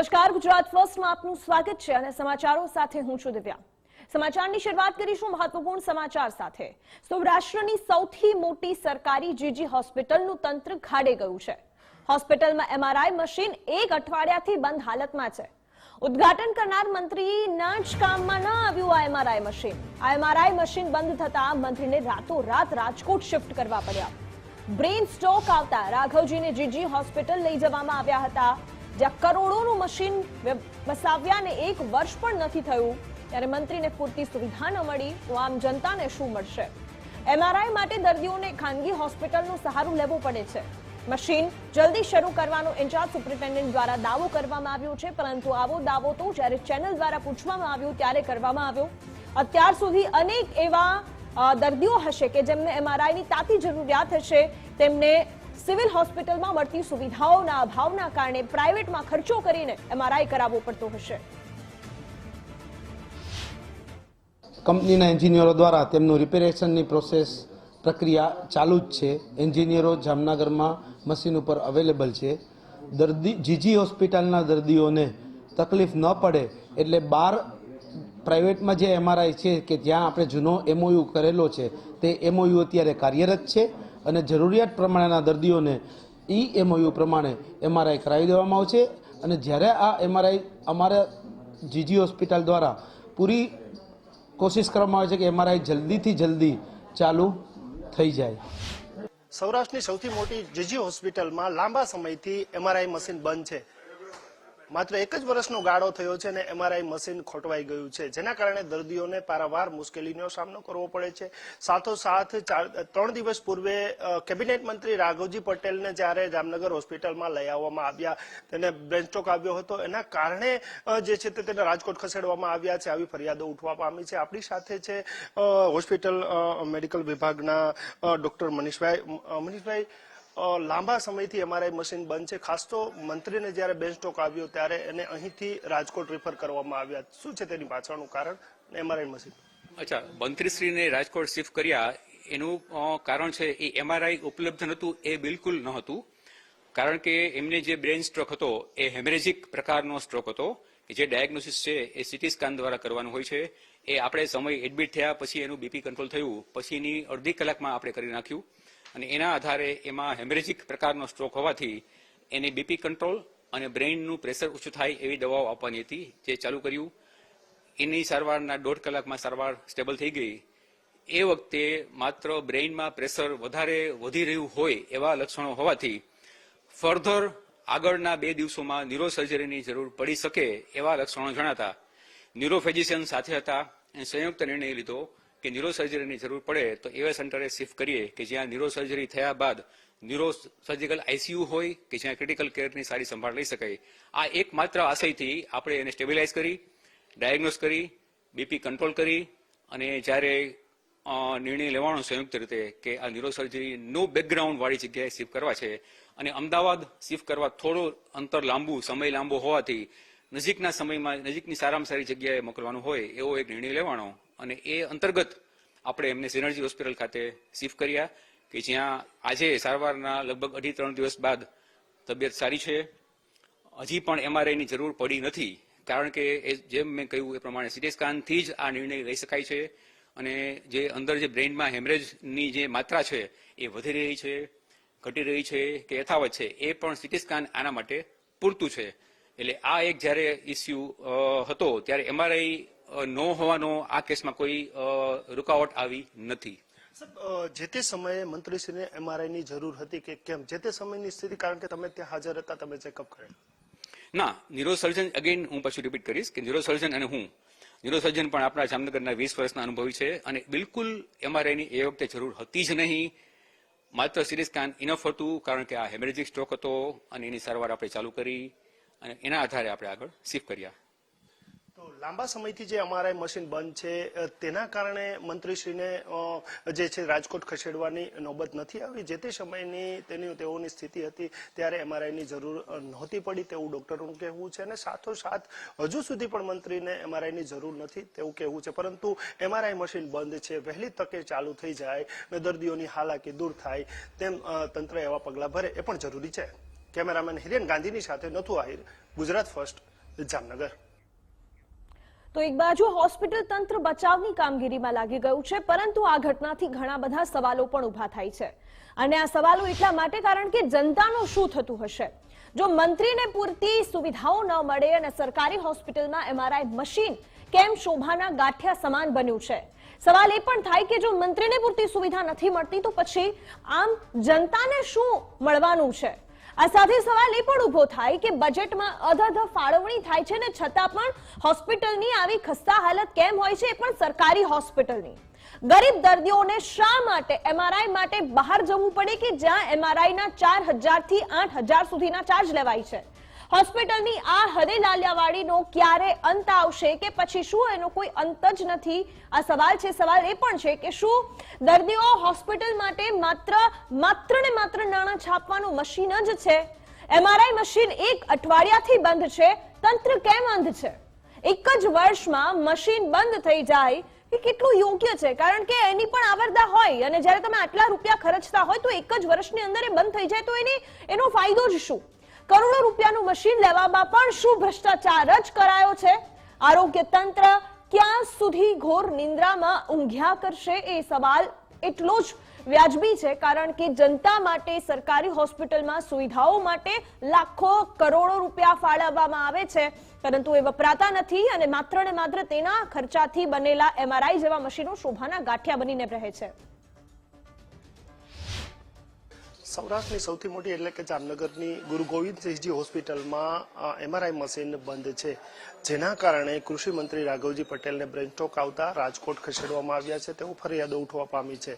નમસ્કાર, ગુજરાત ફર્સ્ટમાં આપનું સ્વાગત છે અને સમાચારો સાથે હું છું દિવ્યા. સમાચારની શરૂઆત કરીશું મહત્વપૂર્ણ સમાચાર સાથે. સૌરાષ્ટ્રની સૌથી મોટી સરકારી જીજી હોસ્પિટલનું તંત્ર ખાડે ગયું છે. હોસ્પિટલમાં એમઆરઆઈ મશીન એક અઠવાડિયાથી બંધ હાલતમાં છે. ઉદ્ઘાટન કરનાર મંત્રીના જ કામમાં ન આવ્યું આ એમઆરઆઈ મશીન. આ એમઆરઆઈ મશીન બંધ થતા મંત્રીને રાતોરાત રાજકોટ શિફ્ટ કરવા પડ્યા. બ્રેઇન સ્ટ્રોક આવતા રાઘવજીને જીજી હોસ્પિટલ લઈ જવામાં આવ્યા હતા. જ્યાં કરોડોનું મશીન વ્ય- વસાવ્યાને એક વર્ષ પણ નથી થયું. ત્યારે મંત્રીને પૂરતી સુવિધા ન મળી તો આમ જનતાને શું મળશે? એમઆરઆઈ માટે દર્દીઓને ખાનગી હોસ્પિટલનું સહારું લેવું પડે છે. મશીન જલ્દી શરૂ કરવાનો ઇન્ચાર્જ સુપ્રિન્ટેન્ડન્ટ દ્વારા દાવો કરવામાં આવ્યો છે, પરંતુ આવો દાવો તો જ્યારે ચેનલ દ્વારા પૂછવામાં આવ્યો ત્યારે કરવામાં આવ્યો. અત્યાર સુધી અનેક એવા દર્દીઓ હશે કે જેમને એમઆરઆઈની તાતી જરૂરિયાત હશે, તેમને સિવિલ હોસ્પિટલમાં મળતી સુવિધાઓના અભાવના કારણે પ્રાઇવેટમાં ખર્ચો કરીને એમઆરઆઈ કરાવવો પડતો હશે. કંપનીના એન્જિનિયરો દ્વારા તેમનું રિપેરેશનની પ્રોસેસ પ્રક્રિયા ચાલુ જ છે. એન્જિનિયરો જામનગરમાં મશીન ઉપર અવેલેબલ છે. દર્દી, જીજી હોસ્પિટલના દર્દીઓને તકલીફ ન પડે એટલે બાર પ્રાઇવેટમાં જે એમઆરઆઈ છે કે જ્યાં આપણે જૂનો એમઓયુ કરેલો છે, તે એમઓયુ અત્યારે કાર્યરત છે. અને જરૂરિયાત પ્રમાણેના દર્દીઓને ઈ એમઓયુ પ્રમાણે એમઆરઆઈ કરાવી દેવામાં આવશે. અને જ્યારે આ એમઆરઆઈ અમારા જીજી હોસ્પિટલ દ્વારા પૂરી કોશિશ કરવામાં આવે છે કે એમઆરઆઈ જલ્દીથી જલ્દી ચાલુ થઈ જાય. સૌરાષ્ટ્રની સૌથી મોટી જીજી હોસ્પિટલમાં લાંબા સમયથી એમઆરઆઈ મશીન બંધ છે. માત્ર એક જ વર્ષનો ગાળો થયો છે અને એમઆરઆઈ મશીન ખોટવાઈ ગયું છે, જેના કારણે દર્દીઓને પારાવાર મુશ્કેલીનો સામનો કરવો પડે છે. સાથોસાથ ત્રણ દિવસ પૂર્વે કેબિનેટ મંત્રી રાઘવજી પટેલને જ્યારે જામનગર હોસ્પિટલમાં લઈ આવવામાં આવ્યા, તેને બ્રેન આવ્યો હતો. એના કારણે જે છે તે તેને રાજકોટ ખસેડવામાં આવ્યા છે, આવી ફરિયાદો ઉઠવા પામી છે. આપણી સાથે છે હોસ્પિટલ મેડિકલ વિભાગના ડોક્ટર મનીષભાઈ મનીષભાઈ લાંબા સમયથી એમઆરઆઈ મશીન બંધ છે. ખાસ તો મંત્રીને જ્યારે બેન સ્ટોક આવ્યો ત્યારે એને અહીંથી રાજકોટ રિફર કરવામાં આવ્યા. શું છે તેની પાછળનું કારણ? MRI machine. અચ્છા, મંત્રીશ્રીને રાજકોટ શિફ્ટ કર્યા, એનું કારણ છે એ એમઆરઆઈ ઉપલબ્ધ નહોતું, એ બિલકુલ ન હતું કારણ કે એમને જે બ્રેન સ્ટ્રોક હતો, એ હેમરેજિક પ્રકારનો સ્ટ્રોક હતો, કે જે ડાયગ્નોસિસ છે એ સીટી સ્કેન દ્વારા કરવાનું હોય છે. એ આપણે સમય એડમિટ થયા, પછી એનું બીપી કંટ્રોલ થયું, પછીની અડધી કલાકમાં આપણે કરી નાખ્યું. અને એના આધારે એમાં હેમરેજિક પ્રકારનો સ્ટ્રોક હોવાથી એને બીપી કંટ્રોલ અને બ્રેઇનનું પ્રેશર ઓછું થાય એવી દવાઓ આપવાની હતી, જે ચાલુ કર્યું. એની સારવારના દોઢ કલાકમાં સારવાર સ્ટેબલ થઈ ગઈ. એ વખતે માત્ર બ્રેઇનમાં પ્રેશર વધારે વધી રહ્યું હોય એવા લક્ષણો હોવાથી ફર્ધર આગળના બે દિવસોમાં ન્યુરો સર્જરીની જરૂર પડી શકે એવા લક્ષણો જણાતા. ન્યુરોફેજિશિયન સાથે હતા અને સંયુક્ત નિર્ણય લીધો. કે ન્યુરો જરૂર પડે તો એવા સેન્ટરે શિફ્ટ કરીએ કે જ્યાં ન્યુરો થયા બાદ ન્યુરો સર્જિકલ આઈસીયુ હોય કે જ્યાં ક્રિટિકલ કેરની સારી સંભાળ લઈ શકાય. આ એક માત્ર આશયથી આપણે એને સ્ટેબિલાઇઝ કરી ડાયગ્નોસ કરી બીપી કંટ્રોલ કરી અને જ્યારે નિર્ણય લેવાનો સંયુક્ત રીતે કે આ ન્યુરો નો બેકગ્રાઉન્ડ વાળી જગ્યાએ શિફ્ટ કરવા છે અને અમદાવાદ શિફ્ટ કરવા થોડું અંતર લાંબુ, સમય લાંબો હોવાથી નજીકના સમયમાં નજીકની સારામાં સારી જગ્યાએ મોકલવાનું હોય એવો એક નિર્ણય લેવાનો અને એ અંતર્ગત આપણે એમને સિનર્જી હોસ્પિટલ ખાતે શિફ્ટ કર્યા કે જ્યાં આજે સારવારના લગભગ અઢી ત્રણ દિવસ બાદ તબિયત સારી છે. હજી પણ એમઆરઆઈની જરૂર પડી નથી, કારણ કે એ જેમ મેં કહ્યું એ પ્રમાણે સીટી સ્કાનથી જ આ નિર્ણય લઈ શકાય છે અને જે અંદર જે બ્રેઇનમાં હેમરેજની જે માત્રા છે એ વધી રહી છે, ઘટી રહી છે, કે યથાવત છે, એ પણ સીટી સ્કેન આના માટે પૂરતું છે. એટલે આ એક જ્યારે ઇસ્યુ હતો ત્યારે એમઆરઆઈ ન હોવાનો આ કેસમાં કોઈ રૂકાવટ આવી નથી. જે તે સમયે મંત્રીશ્રીને એમઆરઆઈ ની જરૂર હતી કે કેમ? જે તે સમયની સ્થિતિ કારણ કે તમે ત્યાં હાજર હતા તમે ચેકઅપ કરેલ ના ન્યુરો સર્જન અગેન હું પાછું રિપીટ કરીશ કે ન્યુરો સર્જન અને હું. ન્યુરો સર્જન પણ આપણા જામનગરના વીસ વર્ષના અનુભવી છે અને બિલકુલ એમઆરઆઈની એ વખતે જરૂર હતી જ નહીં. માત્ર સિરીઝ સ્કેન ઇનફ હતું કારણ કે આ હેમરેજિક સ્ટ્રોક હતો અને એની સારવાર આપણે ચાલુ કરી અને એના આધારે આપણે આગળ શિફ્ટ કર્યા. તો લાંબા સમયથી જે અમારા મશીન બંધ છે તેના કારણે મંત્રીશ્રીને જે છે રાજકોટ ખસેડવાની નોબત નથી આવી. જે તે સમયની તેની, તેઓની સ્થિતિ હતી ત્યારે એમઆરઆઈની જરૂર નહોતી પડી તેવું ડોક્ટરનું કહેવું છે અને સાથોસાથ હજુ સુધી પણ મંત્રીને એમઆરઆઈની જરૂર નથી તેવું કહેવું છે. પરંતુ એમઆરઆઈ મશીન બંધ છે, વહેલી તકે ચાલુ થઈ જાય અને દર્દીઓની હાલાકી દૂર થાય તેમ તંત્ર એવા પગલાં ભરે એ પણ જરૂરી છે. કેમેરામેન હિરેન ગાંધીની સાથે નથુ આહિર, ગુજરાત ફર્સ્ટ, જામનગર. તો એક બાજુ હોસ્પિટલ તંત્ર બચાવની કામગીરીમાં લાગી ગયું છે, પરંતુ આ ઘટનાથી ઘણા બધા સવાલો પણ ઊભા થાય છે. અને આ સવાલો એટલા માટે કારણ કે જનતાનું શું થતું હશે? જો મંત્રીને પૂરતી સુવિધાઓ ન મળે અને સરકારી હોસ્પિટલમાં એમઆરઆઈ મશીન કેમ શોભાના ગાંઠિયા સમાન બન્યું છે? સવાલ એ પણ થાય કે જો મંત્રીને પૂરતી સુવિધા નથી મળતી, તો પછી આમ જનતાને શું મળવાનું છે? આ સાથે સવાલ એ પણ ઊભો થાય કે બજેટમાં અધધ ફાળવણી થાય છે ને છતાં પણ હોસ્પિટલની આવી ખસ્તા હાલત કેમ હોય છે એ પણ સરકારી હોસ્પિટલની ગરીબ દર્દીઓને શા માટે એમઆરઆઈ માટે બહાર જવું પડે કે જ્યાં એમઆરઆઈના ચાર હજારથી આઠ હજાર સુધીના ચાર્જ લેવાય છે? હોસ્પિટલની આ હદે લાલિયાવાડીનો ક્યારે અંત આવશે કે પછી શું એનો કોઈ અંત જ નથી? આ સવાલ છે, સવાલ એ પણ છે કે શું દર્દીઓ હોસ્પિટલ માટે માત્ર માત્ર ને માત્ર નાણાં છાપવાનું મશીન જ છે? એમઆરઆઈ મશીન એક અઠવાડિયાથી બંધ છે, તંત્ર કેમ અંધ છે? એક જ વર્ષમાં મશીન બંધ થઈ જાય એ કેટલું યોગ્ય છે? કારણ કે એની પણ આવરદા હોય અને જ્યારે તમે આટલા રૂપિયા ખર્ચતા હોય તો એક જ વર્ષની અંદર એ બંધ થઈ જાય તો એની, એનો ફાયદો જ શું? કરોડો રૂપિયાનું મશીન લેવામાં પણ શું ભ્રષ્ટાચાર જ કરાયો છે? આરોગ્ય તંત્ર ક્યાં સુધી ઘોર નિંદ્રામાં ઊંઘ્યા કરશે એ સવાલ એટલો જ વ્યાજબી છે, કારણ કે જનતા માટે, સરકારી હોસ્પિટલમાં સુવિધાઓ માટે લાખો કરોડો રૂપિયા ફાળવવામાં આવે છે. પરંતુ એ વપરાતા નથી અને માત્ર ને માત્ર તેના ખર્ચાથી બનેલા એમઆરઆઈ જેવા મશીનો શોભાના ગાંઠિયા બનીને રહે છે. સૌરાષ્ટ્રની સૌથી મોટી એટલે કે જામનગરની ગુરુ ગોવિંદસિંહજી હોસ્પિટલમાં એમઆરઆઈ મશીન બંધ છે. જેના કારણે કૃષિ મંત્રી રાઘવજી પટેલને બ્રેન સ્ટ્રોક આવતા રાજકોટ ખસેડવામાં આવ્યા છે. તેવું ફરિયાદો ઉઠવા પામી છે.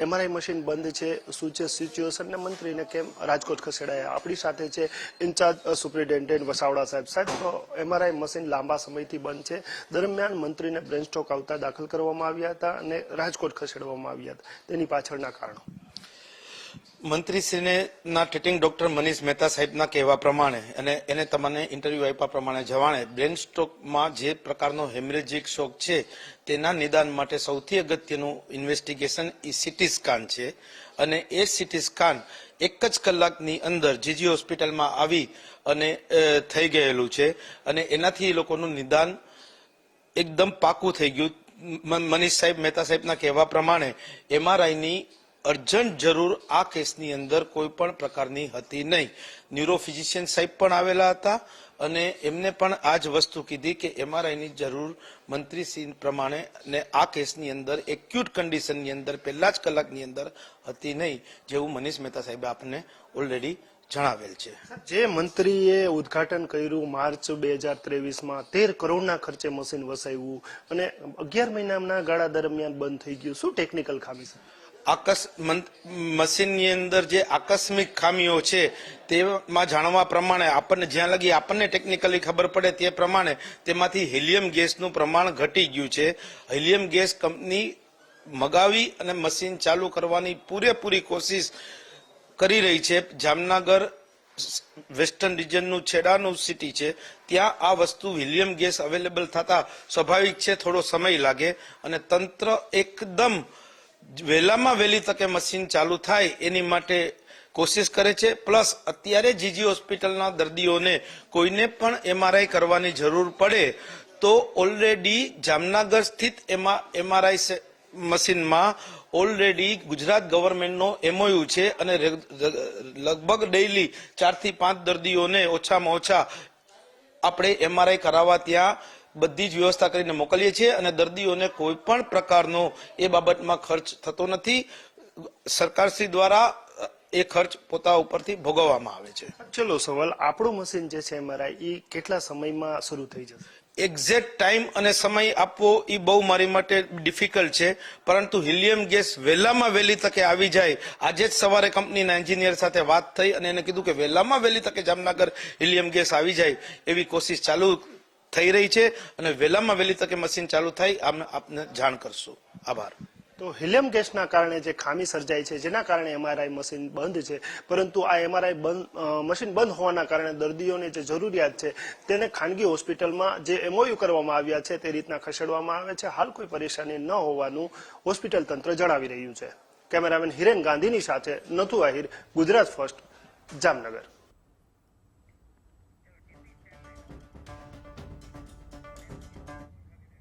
એમઆરઆઈ મશીન બંધ છે. શું છે સિચ્યુએશન મંત્રીને કેમ રાજકોટ ખસેડાયા? આપણી સાથે છે ઇન્ચાર્જ સુપ્રિન્ટેન્ડન્ટ વસાવડા સાહેબ. સાહેબ એમઆરઆઈ મશીન લાંબા સમયથી બંધ છે. દરમિયાન મંત્રીને બ્રેન સ્ટ્રોક આવતા દાખલ કરવામાં આવ્યા હતા અને રાજકોટ ખસેડવામાં આવ્યા હતા. તેની પાછળના કારણો? મંત્રીશ્રીને ના ટ્રીટિંગ ડોક્ટર મનીષ મહેતા સાહેબના કહેવા પ્રમાણે અને એને તમને ઇન્ટરવ્યુ આપ્યા પ્રમાણે જવાણે, બ્રેન સ્ટ્રોકમાં જે પ્રકારનો હેમરેજિક શોક છે, તેના નિદાન માટે સૌથી અગત્યનું ઇન્વેસ્ટિગેશન એ સિટી સ્કાન છે. અને એ સિટી સ્કાન એક જ કલાકની અંદર જીજી હોસ્પિટલમાં આવી અને થઈ ગયેલું છે. અને એનાથી એ લોકોનું નિદાન એકદમ પાકું થઈ ગયું. મનીષ સાહેબ, મહેતા સાહેબના કહેવા પ્રમાણે એમઆરઆઈની અર્જન્ટ જરૂર આ કેસની અંદર કોઈ પણ પ્રકારની હતી નહીં. ન્યુરોફિઝિશિયન સાહેબ પણ આવેલા હતા અને એમને પણ આ જ વસ્તુ કીધી કે એમઆરઆઈની જરૂર મંત્રીશ્રી પ્રમાણે ને આ કેસની અંદર એક્યુટ કન્ડિશનની અંદર, પહેલા જ કલાકની અંદર હતી નહીં જેવું મનીષ મહેતા સાહેબે આપને ઓલરેડી જણાવેલ છે. જે મંત્રીએ ઉદ્ઘાટન કર્યું માર્ચ બે હજાર ત્રેવીસમાં, તેર કરોડના ખર્ચે મશીન વસાવ્યું અને અગિયાર મહિનાના ગાળા દરમિયાન બંધ થઈ ગયું. શું ટેકનિકલ ખામી છે આકસ મશીનની અંદર જે આકસ્મિક ખામીઓ છે, તેમાં જાણવા પ્રમાણે આપણને જ્યાં લગી આપણને ટેકનિકલી ખબર પડે તે પ્રમાણે તેમાંથી હિલિયમ ગેસનું પ્રમાણ ઘટી ગયું છે. હિલિયમ ગેસ કંપની મગાવી અને મશીન ચાલુ કરવાની પૂરેપૂરી કોશિશ કરી રહી છે. જામનગર વેસ્ટર્ન રિજનનું છેડાનું સિટી છે. ત્યાં આ વસ્તુ હિલિયમ ગેસ અવેલેબલ થતા સ્વાભાવિક છે, થોડો સમય લાગે અને તંત્ર એકદમ વહેલામાં વહેલી તકે મશીન ચાલુ થાય એની માટે કોશિશ કરે છે. પ્લસ અત્યારે જીજી હોસ્પિટલના દર્દીઓને કોઈને પણ એમઆરઆઈ કરવાની જરૂર પડે તો ઓલરેડી જામનગર સ્થિત એમાં એમઆરઆઈ મશીનમાં ઓલરેડી ગુજરાત ગવર્મેન્ટનો એમઓયુ છે અને લગભગ ડેઈલી ચારથી પાંચ દર્દીઓને ઓછામાં ઓછા આપણે એમઆરઆઈ કરાવવા ત્યાં બધી જ વ્યવસ્થા કરીને મોકલીએ છીએ અને દર્દીઓને કોઈ પણ પ્રકારનો એ બાબતમાં ખર્ચ થતો નથી. સરકારશ્રી દ્વારા એ ખર્ચ પોતા ઉપરથી ભોગવવામાં આવે છે. ચલો સવાલ આપણું મશીન જે છે એમઆરઆઈ એ કેટલા સમયમાં શરૂ થઈ જશે? એક્ઝેક્ટ ટાઈમ અને સમય આપવો એ બહુ મારી માટે ડિફિકલ્ટ છે. પરંતુ હિલિયમ ગેસ વહેલામાં વહેલી તકે આવી જાય. આજે જ સવારે કંપનીના એન્જિનિયર સાથે વાત થઈ અને એને કીધું કે વહેલામાં વહેલી તકે જામનગર હિલિયમ ગેસ આવી જાય એવી કોશિશ ચાલુ થઈ રહી છે અને વહેલામાં વહેલી તકે મશીન ચાલુ થાય આમ આપને જાણ કરશું. આભાર. તો હિલિયમ ગેસના કારણે જે ખામી સર્જાઈ છે, જેના કારણે એમઆરઆઈ મશીન બંધ છે, પરંતુ આ એમઆરઆઈ બંધ મશીન બંધ હોવાના કારણે દર્દીઓને જે જરૂરિયાત છે, તેને ખાનગી હોસ્પિટલમાં જે એમઓયુ કરવામાં આવ્યા છે, તે રીતના ખસેડવામાં આવે છે. હાલ કોઈ પરેશાની ન હોવાનું હોસ્પિટલ તંત્ર જણાવી રહ્યું છે. કેમેરામેન હિરેન ગાંધીની સાથે નથુ આહિર, ગુજરાત ફર્સ્ટ, જામનગર.